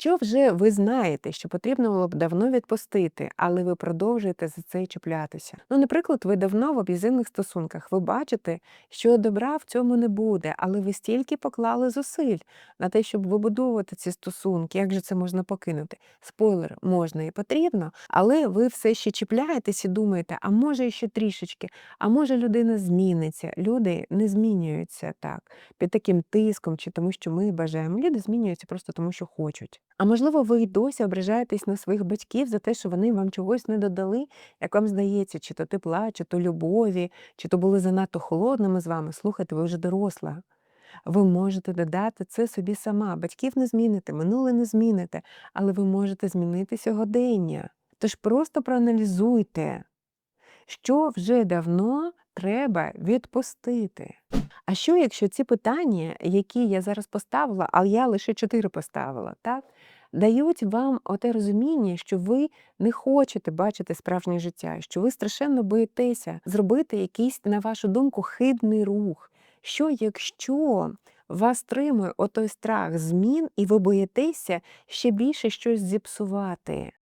Що вже ви знаєте, що потрібно було б давно відпустити, але ви продовжуєте за це чіплятися? Ну, наприклад, ви давно в аб'юзивних стосунках, ви бачите, що добра в цьому не буде, але ви стільки поклали зусиль на те, щоб вибудовувати ці стосунки. Як же це можна покинути? Спойлер, можна і потрібно, але ви все ще чіпляєтесь і думаєте, а може ще трішечки, а може людина зміниться. Люди не змінюються так під таким тиском, чи тому, що ми бажаємо. Люди змінюються просто тому, що хочуть. А можливо, ви й досі ображаєтесь на своїх батьків за те, що вони вам чогось не додали, як вам здається, чи то тепла, чи то любові, чи то були занадто холодними з вами. Слухайте, ви вже доросла. Ви можете додати це собі сама. Батьків не зміните, минуле не зміните, але ви можете змінити сьогодення. Тож просто проаналізуйте, що вже давно треба відпустити. А що, якщо ці питання, які я зараз поставила, а я лише чотири поставила, так, дають вам оте розуміння, що ви не хочете бачити справжнє життя, що ви страшенно боїтеся зробити якийсь, на вашу думку, хибний рух. Що якщо вас тримує отой страх змін, і ви боїтеся ще більше щось зіпсувати?